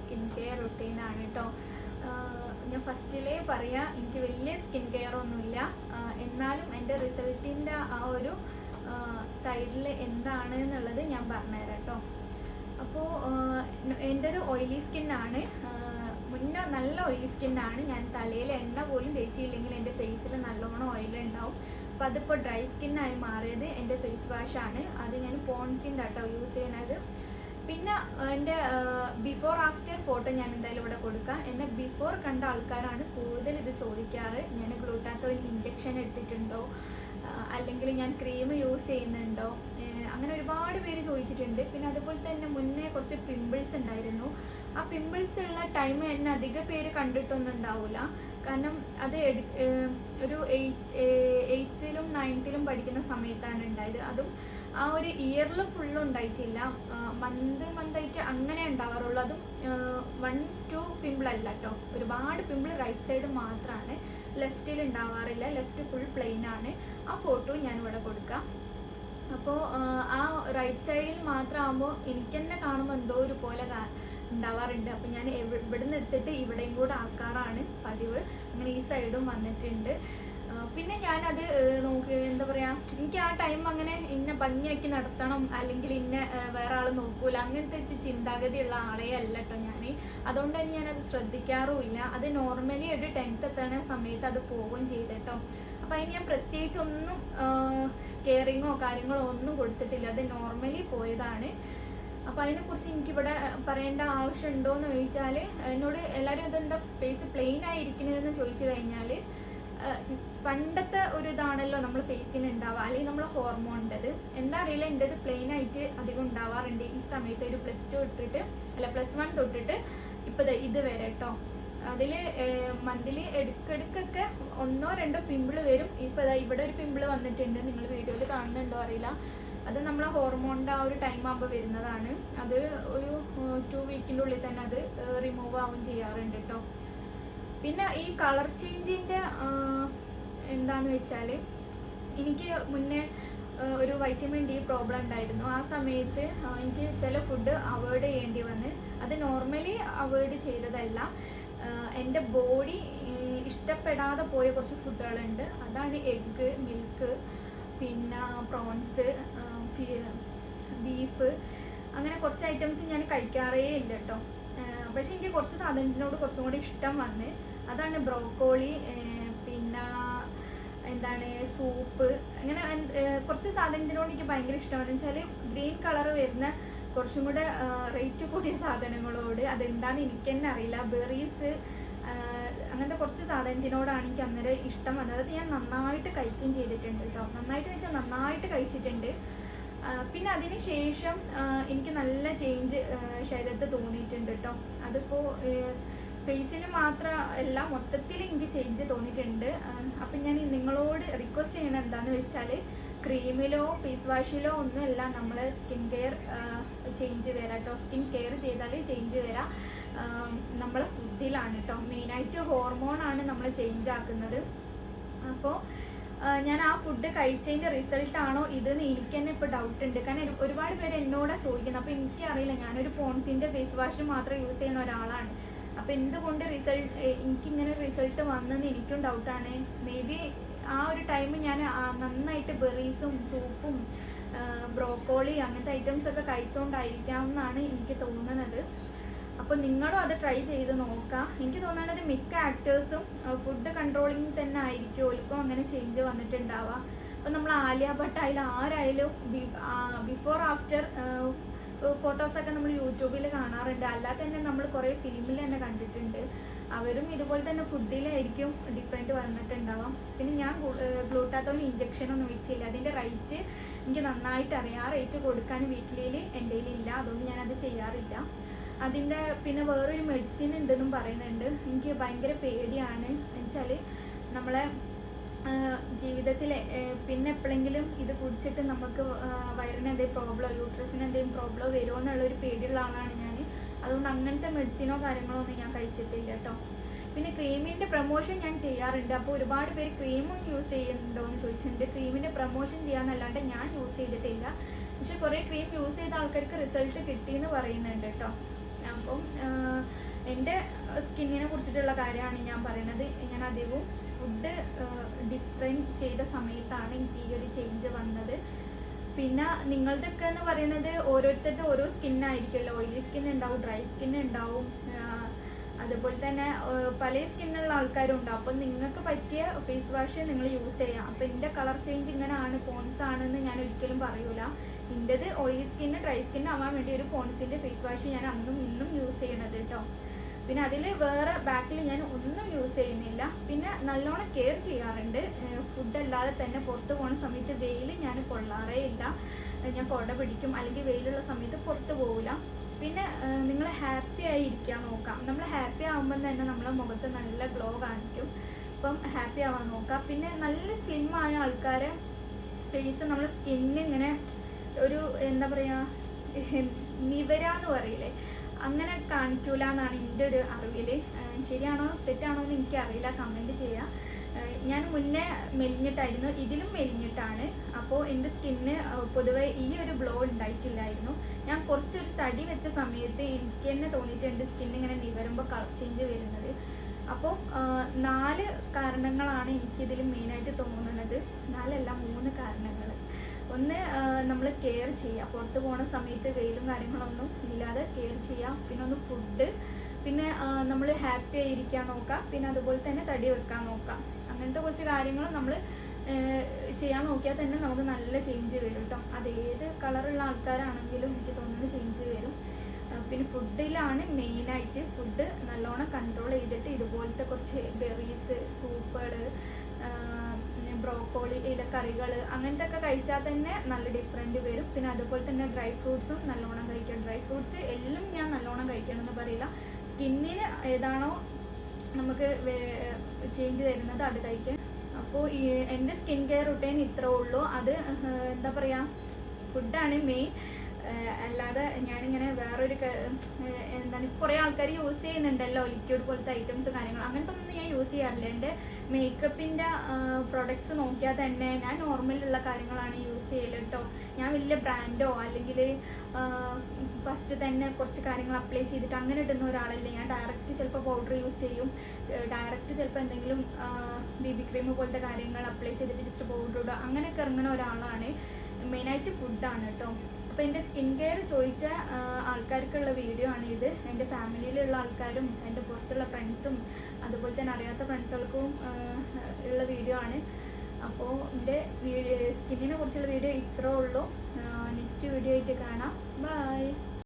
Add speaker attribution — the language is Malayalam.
Speaker 1: സ്കിൻ കെയർ റുട്ടീനാണ് കേട്ടോ. ഞാൻ ഫസ്റ്റിലേ പറയാം എനിക്ക് വലിയ സ്കിൻ കെയർ ഒന്നുമില്ല. എന്നാലും എന്റെ റിസൾട്ടിന്റെ ആ ഒരു സൈഡിൽ എന്താണ് എന്നുള്ളത് ഞാൻ പറഞ്ഞുതരാം കേട്ടോ. അപ്പോൾ എന്റെ ഒരു ഓയിലി ആണ്. മുന്നേ നല്ല ഓയിലി ആണ്. ഞാൻ തലയിൽ എണ്ണ പോലും തേച്ചില്ലെങ്കിൽ എന്റെ ഫേസിൽ നല്ലോണം ഓയിൽ ഉണ്ടാവും. അപ്പോൾ അതിപ്പോൾ ഡ്രൈ സ്കിന്നായി മാറിയത് എന്റെ ഫേസ് വാഷാണ് അത് ഞാൻ പോൺസിന്റെ കേട്ടോ യൂസ് ചെയ്യണത്. പിന്നെ എന്റെ ബിഫോർ ആഫ്റ്റർ ഫോട്ടോ ഞാൻ എന്തായാലും ഇവിടെ കൊടുക്കാം. എന്നെ ബിഫോർ കണ്ട ആൾക്കാരാണ് കൂടുതൽ ഇത് ചോദിക്കാറ്. ഞാൻ ഗ്ലൂട്ടാത്തോയിൽ ഇഞ്ചക്ഷൻ എടുത്തിട്ടുണ്ടോ? അല്ലെങ്കിൽ ഞാൻ ക്രീം യൂസ് ചെയ്യുന്നുണ്ടോ? അങ്ങനെ ഒരുപാട് പേര് ചോദിച്ചിട്ടുണ്ട്. പിന്നെ അതുപോലെ തന്നെ മുന്നേ കുറച്ച് പിമ്പിൾസ് ഉണ്ടായിരുന്നു. ആ പിമ്പിൾസ് ഉള്ള ടൈം എന്നെ അധിക പേര് കണ്ടിട്ടൊന്നും ഉണ്ടാവില്ല കാരണം അത് ഒരു എയ്ത്തിലും നയൻത്തിലും പഠിക്കുന്ന സമയത്താണ് ഉണ്ടായത്. അതും ആ ഒരു ഇയറിൽ ഫുൾ ഉണ്ടായിട്ടില്ല. മന്ത് മന്തായിട്ട് അങ്ങനെ ഉണ്ടാവാറുള്ളൂ. അതും വൺ ടു പിമ്പിൾ അല്ല കേട്ടോ ഒരുപാട് പിമ്പിൾ റൈറ്റ് സൈഡ് മാത്രമാണ് ലെഫ്റ്റിൽ ഉണ്ടാവാറില്ല. ലെഫ്റ്റ് ഫുൾ പ്ലെയിൻ ആണ്. ആ ഫോട്ടോ ഞാൻ ഇവിടെ കൊടുക്കാം. അപ്പോൾ ആ റൈറ്റ് സൈഡിൽ മാത്രമാകുമ്പോൾ എനിക്ക് തന്നെ കാണുമ്പോൾ എന്തോ ഒരു പോലെ ഉണ്ടാവാറുണ്ട്. അപ്പോൾ ഞാൻ ഇവിടുന്ന് എടുത്തിട്ട് ഇവിടെയും കൂടെ ആക്കാറാണ് പതിവ്. അങ്ങനെ ഈ സൈഡും വന്നിട്ടുണ്ട്. പിന്നെ ഞാനത് നോക്ക് എന്താ പറയാ എനിക്ക് ആ ടൈം അങ്ങനെ ഇന്നെ ഭംഗിയാക്കി നടത്തണം അല്ലെങ്കിൽ ഇന്നെ വേറെ ആൾ നോക്കൂല അങ്ങനത്തെ ചിന്താഗതി ചിന്താഗതിയുള്ള ആളെ അല്ല കേട്ടോ ഞാൻ അതുകൊണ്ട് തന്നെ ഞാനത് ശ്രദ്ധിക്കാറുമില്ല. അത് നോർമലി ഒരു ടെൻത്ത് എത്തണ സമയത്ത് അത് പോവുകയും ചെയ്തിട്ടോ അപ്പൊ അതിന് ഞാൻ പ്രത്യേകിച്ച് ഒന്നും കെയറിങ്ങോ കാര്യങ്ങളോ ഒന്നും കൊടുത്തിട്ടില്ല. അത് നോർമലി പോയതാണ്. അപ്പം അതിനെക്കുറിച്ച് എനിക്കിവിടെ പറയേണ്ട ആവശ്യമുണ്ടോ എന്ന് ചോദിച്ചാൽ എന്നോട് എല്ലാവരും ഇതെന്താ ഫേസ് പ്ലെയിൻ ആയിരിക്കണതെന്ന് ചോദിച്ചു കഴിഞ്ഞാൽ പണ്ടത്തെ ഒരു ഇതാണല്ലോ നമ്മൾ ഫേസിന് ഉണ്ടാവുക അല്ലെങ്കിൽ നമ്മൾ ഹോർമോണിന്റെത് എന്താ അറിയില്ല എന്റെത് പ്ലെയിൻ ആയിട്ട് അധികം ഉണ്ടാവാറുണ്ട്. ഈ സമയത്ത് ഒരു പ്ലസ് ടു ഇട്ടിട്ട് അല്ല പ്ലസ് വൺ തൊട്ടിട്ട് ഇപ്പം ഇത് വരെ കേട്ടോ അതിൽ മന്തിലി എടുക്കെടുക്കൊക്കെ ഒന്നോ രണ്ടോ പിമ്പിൾ വരും. ഇപ്പോൾ ഇവിടെ ഒരു പിമ്പിൾ വന്നിട്ടുണ്ട്. നിങ്ങൾ വീഡിയോയിൽ കാണുന്നുണ്ടോ അറിയില്ല. അത് നമ്മളെ ഹോർമോണിന്റെ ആ ഒരു ടൈം ആകുമ്പോൾ വരുന്നതാണ്. അത് ഒരു ടു വീക്കിന്റെ ഉള്ളിൽ തന്നെ അത് റിമൂവ് ആവും ചെയ്യാറുണ്ട് കേട്ടോ പിന്നെ ഈ കളർ ചേഞ്ചിന്റെ എന്താന്ന് വെച്ചാൽ എനിക്ക് മുന്നേ ഒരു വൈറ്റമിൻ ഡി പ്രോബ്ലം ഉണ്ടായിരുന്നു. ആ സമയത്ത് എനിക്ക് ചില ഫുഡ് അവോയ്ഡ് ചെയ്യേണ്ടി വന്ന് അത് നോർമലി അവോയ്ഡ് ചെയ്തതല്ല. എന്റെ ബോഡി ഇഷ്ടപ്പെടാതെ പോയ കുറച്ച് ഫുഡുകളുണ്ട് അതാണ് എഗ്ഗ് മിൽക്ക് പിന്നെ പ്രോൺസ് ബീഫ് അങ്ങനെ കുറച്ച് ഐറ്റംസ് ഞാൻ കഴിക്കാറേ ഇല്ല കേട്ടോ പക്ഷെ എനിക്ക് കുറച്ച് സാധനത്തിനോട് കുറച്ചും കൂടി ഇഷ്ടം വന്ന് അതാണ് ബ്രോക്കോളി എന്താണ് സൂപ്പ് അങ്ങനെ കുറച്ച് സാധനത്തിനോട് എനിക്ക് ഭയങ്കര ഇഷ്ടമാണ്. വെച്ചാൽ ഗ്രീൻ കളർ വരുന്ന കുറച്ചും കൂടെ റേറ്റ് കൂടിയ സാധനങ്ങളോട് അതെന്താണ് എനിക്ക് തന്നെ അറിയില്ല. ബെറീസ് അങ്ങനത്തെ കുറച്ച് സാധനത്തിനോടാണ് എനിക്ക് അന്നേരം ഇഷ്ടം. വന്നത് അത് ഞാൻ നന്നായിട്ട് കഴിക്കുകയും ചെയ്തിട്ടുണ്ട് കേട്ടോ. നന്നായിട്ട് വെച്ചാൽ നന്നായിട്ട് കഴിച്ചിട്ടുണ്ട്. പിന്നെ അതിന് ശേഷം എനിക്ക് നല്ല ചേഞ്ച് ശരീരത്ത് തോന്നിയിട്ടുണ്ട് കേട്ടോ. അതിപ്പോൾ ഫേസിന് മാത്രം അല്ല മൊത്തത്തിൽ എനിക്ക് ചേഞ്ച് തോന്നിയിട്ടുണ്ട്. അപ്പം ഞാൻ നിങ്ങളോട് റിക്വസ്റ്റ് ചെയ്യണത് എന്താണെന്ന് വെച്ചാൽ ക്രീമിലോ ഫേസ് വാഷിലോ ഒന്നുമല്ല നമ്മൾ സ്കിൻ കെയർ ചേഞ്ച് വരാം കേട്ടോ സ്കിൻ കെയർ ചെയ്താൽ ചേഞ്ച് വരാം. നമ്മളെ ഫുഡിലാണ് കേട്ടോ മെയിനായിട്ട് ഹോർമോണാണ് നമ്മൾ ചേഞ്ച് ആക്കുന്നത്. അപ്പോൾ ഞാൻ ആ ഫുഡ് കഴിച്ചതിന്റെ റിസൾട്ടാണോ ഇതെന്ന് എനിക്ക് തന്നെ ഇപ്പോൾ ഡൗട്ട് ഉണ്ട്. കാരണം ഒരുപാട് പേര് എന്നോടാണ് ചോദിക്കുന്നത്. അപ്പോൾ എനിക്കറിയില്ല. ഞാനൊരു പോൺസിന്റെ ഫേസ് വാഷ് മാത്രം യൂസ് ചെയ്യുന്ന ഒരാളാണ്. അപ്പോൾ എന്തുകൊണ്ട് റിസൾട്ട് എനിക്കിങ്ങനെ റിസൾട്ട് വന്നെന്ന് എനിക്കും ഡൗട്ടാണ് മേ ബി ആ ഒരു ടൈം ഞാൻ നന്നായിട്ട് ബെറീസും സൂപ്പും ബ്രോക്കോളി അങ്ങനത്തെ ഐറ്റംസ് ഒക്കെ കഴിച്ചുകൊണ്ടായിരിക്കാം എന്നാണ് എനിക്ക് തോന്നുന്നത് അപ്പോൾ നിങ്ങളും അത് ട്രൈ ചെയ്ത് നോക്കാം. എനിക്ക് തോന്നുന്നത് മിക്ക ആക്ടേഴ്സും ഫുഡ് കൺട്രോളിങ് തന്നെ ആയിരിക്കും. ഓൽക്കും അങ്ങനെ ചേഞ്ച് വന്നിട്ടുണ്ടാവുക അപ്പോൾ നമ്മൾ ആലിയ ഭട്ട് ആയാലും ആരായാലും ബിഫോർ ആഫ്റ്റർ ഫോട്ടോസൊക്കെ നമ്മൾ യൂട്യൂബിൽ കാണാറുണ്ട്. അല്ലാതെ തന്നെ നമ്മൾ കുറേ ഫിലിമിൽ തന്നെ കണ്ടിട്ടുണ്ട്. അവരും ഇതുപോലെ തന്നെ ഫുഡിലായിരിക്കും ഡിഫറെന്റ് വന്നിട്ടുണ്ടാവാം. പിന്നെ ഞാൻ ഗ്ലൂട്ടാത്തോൺ ഇഞ്ചക്ഷൻ ഒന്നും വെച്ചില്ല. അതിന്റെ റേറ്റ് എനിക്ക് നന്നായിട്ട് അറിയാം. ആ റേറ്റ് കൊടുക്കാൻ വീട്ടിൽ എന്റെ ഇല്ല. അതുകൊണ്ട് ഞാനത് ചെയ്യാറില്ല. അതിന്റെ പിന്നെ വേറൊരു മെഡിസിൻ ഉണ്ടെന്നും പറയുന്നുണ്ട്. എനിക്ക് ഭയങ്കര പേടിയാണ്. എന്നുവെച്ചാൽ നമ്മളെ ജീവിതത്തിൽ പിന്നെ എപ്പോഴെങ്കിലും ഇത് കുടിച്ചിട്ട് നമുക്ക് വയറിന് എന്തെങ്കിലും പ്രോബ്ലം യൂട്രസിന് എന്തെങ്കിലും പ്രോബ്ലം വരുമോ എന്നുള്ളൊരു പേടിയുള്ള ആളാണ് ഞാൻ അതുകൊണ്ട് അങ്ങനത്തെ മെഡിസിനോ കാര്യങ്ങളോ ഒന്നും ഞാൻ കഴിച്ചിട്ടില്ല കേട്ടോ പിന്നെ ക്രീമിന്റെ പ്രൊമോഷൻ ഞാൻ ചെയ്യാറുണ്ട്. അപ്പോൾ ഒരുപാട് പേര് ക്രീമും യൂസ് ചെയ്യുന്നുണ്ടോ എന്ന് ചോദിച്ചിട്ടുണ്ട് ക്രീമിന്റെ പ്രൊമോഷൻ ചെയ്യാന്നല്ലാണ്ട് ഞാൻ യൂസ് ചെയ്തിട്ടില്ല. പക്ഷെ കുറേ ക്രീം യൂസ് ചെയ്ത ആൾക്കാർക്ക് റിസൾട്ട് കിട്ടിയെന്ന് പറയുന്നുണ്ട് കേട്ടോ അപ്പം എന്റെ സ്കിന്നിനെ കുറിച്ചിട്ടുള്ള കാര്യമാണ് ഞാൻ പറയുന്നത്. ഞാൻ അധികവും ഫുഡ് ഡിഫറെന്റ് ചെയ്ത സമയത്താണ് എനിക്ക് ഈ ഒരു ചേഞ്ച് വന്നത്. പിന്നെ നിങ്ങളുടെയൊക്കെ എന്ന് പറയുന്നത് ഓരോരുത്തരുടെ ഓരോ സ്കിന്നായിരിക്കുമല്ലോ ഓയിലി സ്കിൻ ഉണ്ടാവും ഡ്രൈ സ്കിൻ ഉണ്ടാവും അതുപോലെ തന്നെ പല സ്കിന്നുള്ള ആൾക്കാരും ഉണ്ടാവും അപ്പം നിങ്ങൾക്ക് പറ്റിയ ഫേസ് വാഷ് നിങ്ങൾ യൂസ് ചെയ്യാം. അപ്പം എന്റെ കളർ ചേഞ്ച് ഇങ്ങനെയാണ് പോൺസ് ആണെന്ന് ഞാൻ ഒരിക്കലും പറയൂല. എന്റെത് ഓയിലി സ്കിന്ന് ഡ്രൈ സ്കിൻ ആവാൻ വേണ്ടി ഒരു പോൺസിന്റെ ഫേസ് വാഷ് ഞാൻ അന്നും ഇന്നും യൂസ് ചെയ്യണത് കേട്ടോ പിന്നെ അതിൽ വേറെ ബാക്കിൽ ഞാൻ ഒന്നും യൂസ് ചെയ്യുന്നില്ല. പിന്നെ നല്ലോണം കെയർ ചെയ്യാറുണ്ട്. ഫുഡ് അല്ലാതെ തന്നെ പുറത്ത് പോകുന്ന സമയത്ത് വെയിൽ ഞാൻ കൊള്ളാറേ ഇല്ല. ഞാൻ കുട പിടിക്കും. അല്ലെങ്കിൽ വെയിലുള്ള സമയത്ത് പുറത്ത് പോകില്ല പിന്നെ നിങ്ങൾ ഹാപ്പി ആയി ഇരിക്കാൻ നോക്കാം. നമ്മൾ ഹാപ്പി ആകുമ്പോൾ തന്നെ നമ്മളെ മുഖത്ത് നല്ല ഗ്ലോ കാണിക്കും. അപ്പം ഹാപ്പി ആവാൻ നോക്കാം. പിന്നെ നല്ല സ്ലിം ആയ ആൾക്കാരെ ഫേസ് നമ്മുടെ സ്കിന്നിങ്ങനെ ഒരു എന്താ പറയുക നിവരാന്ന് പറയില്ലേ? അങ്ങനെ കാണിക്കൂല എന്നാണ് എന്റെ ഒരു അറിവിൽ ശരിയാണോ തെറ്റാണോ എന്ന് എനിക്കറിയില്ല. കമന്റ് ചെയ്യാം. ഞാൻ മുന്നേ മെലിഞ്ഞിട്ടായിരുന്നു. ഇതിലും മെലിഞ്ഞിട്ടാണ്. അപ്പോൾ എന്റെ സ്കിന്ന് പൊതുവെ ഈ ഒരു ഗ്ലോ ഉണ്ടായിട്ടില്ലായിരുന്നു. ഞാൻ കുറച്ചൊരു തടി വെച്ച സമയത്ത് എനിക്ക് തന്നെ തോന്നിയിട്ട് എന്റെ സ്കിൻ ഇങ്ങനെ നിവരുമ്പോൾ കളർ ചേഞ്ച് വരുന്നത്. അപ്പോൾ നാല് കാരണങ്ങളാണ് എനിക്കിതിൽ മെയിനായിട്ട് തോന്നുന്നത്. നാലല്ല മൂന്ന് കാരണങ്ങൾ ഒന്ന് നമ്മൾ കെയർ ചെയ്യുക പുറത്ത് പോണ സമയത്ത് വെയിലും കാര്യങ്ങളൊന്നും ഇല്ലാതെ കെയർ ചെയ്യുക പിന്നെ ഒന്ന് ഫുഡ് പിന്നെ നമ്മൾ ഹാപ്പി ആയിരിക്കാൻ നോക്കുക പിന്നെ അതുപോലെ തന്നെ തടി വെക്കാൻ നോക്കാം. അങ്ങനത്തെ കുറച്ച് കാര്യങ്ങൾ നമ്മൾ ചെയ്യാൻ നോക്കിയാൽ തന്നെ നമുക്ക് നല്ല ചേഞ്ച് വരും കേട്ടോ അത് ഏത് കളറുള്ള ആൾക്കാരാണെങ്കിലും എനിക്ക് തോന്നുന്നു ചേഞ്ച് വരും. പിന്നെ ഫുഡിലാണ് മെയിനായിട്ട് ഫുഡ് നല്ലോണം കൺട്രോൾ ചെയ്തിട്ട് ഇതുപോലത്തെ കുറച്ച് ബെറീസ് സൂപ്പുകൾ ബ്രോക്കോളി ഇലക്കറികൾ അങ്ങനത്തെ ഒക്കെ കഴിച്ചാൽ തന്നെ നല്ല ഡിഫറെന്റ് വരും. പിന്നെ അതുപോലെ തന്നെ ഡ്രൈ ഫ്രൂട്ട്സും നല്ലോണം കഴിക്കാം ഡ്രൈ ഫ്രൂട്ട്സ് എല്ലാം ഞാൻ നല്ലോണം കഴിക്കണമെന്ന് പറയില്ല. സ്കിന്നിന് ഏതാണോ നമുക്ക് ചേഞ്ച് തരുന്നത് അത് കഴിക്കാം അപ്പോൾ എന്റെ സ്കിൻ കെയർ റുട്ടീൻ ഇത്രേ ഉള്ളൂ. അത് എന്താ പറയുക ഫുഡാണ് മെയിൻ അല്ലാതെ ഞാനിങ്ങനെ വേറൊരു എന്താണ് കുറേ ആൾക്കാർ യൂസ് ചെയ്യുന്നുണ്ടല്ലോ ലിക്വിഡ് പോലത്തെ ഐറ്റംസ് കാര്യങ്ങൾ. അങ്ങനത്തെ ഒന്നും ഞാൻ യൂസ് ചെയ്യാറില്ല. എന്റെ മേക്കപ്പിന്റെ പ്രൊഡക്ട്സ് നോക്കിയാൽ തന്നെ ഞാൻ നോർമലുള്ള കാര്യങ്ങളാണ് യൂസ് ചെയ്യൽ കേട്ടോ ഞാൻ വലിയ ബ്രാൻഡോ അല്ലെങ്കിൽ ഫസ്റ്റ് തന്നെ കുറച്ച് കാര്യങ്ങൾ അപ്ലൈ ചെയ്തിട്ട് അങ്ങനെ ഇടുന്ന ഒരാളല്ല. ഞാൻ ഡയറക്റ്റ് ചിലപ്പോൾ പൗഡർ യൂസ് ചെയ്യും. ഡയറക്റ്റ് ചിലപ്പോൾ എന്തെങ്കിലും ബി ബി ക്രീം പോലത്തെ കാര്യങ്ങൾ അപ്ലൈ ചെയ്തിട്ട് ജസ്റ്റ് പൗഡർ ഇടുക. അങ്ങനെയൊക്കെ ഇറങ്ങുന്ന ഒരാളാണ്. മെയിനായിട്ട് ഫുഡാണ് കേട്ടോ അപ്പോൾ എന്റെ സ്കിൻ കെയർ ചോദിച്ച ആൾക്കാർക്കുള്ള വീഡിയോ ആണ് ഇത്. എന്റെ ഫാമിലിയിലുള്ള ആൾക്കാരും എന്റെ പുറത്തുള്ള ഫ്രണ്ട്സും അതുപോലെ തന്നെ അറിയാത്ത ഫ്രണ്ട്സുകൾക്കും ഉള്ള വീഡിയോ ആണ്. അപ്പോൾ എന്റെ വീഡിയോ സ്കിന്നിനെ കുറിച്ചുള്ള വീഡിയോ ഇത്രേ ഉള്ളൂ. നെക്സ്റ്റ് വീഡിയോ ആയിട്ട് കാണാം. ബൈ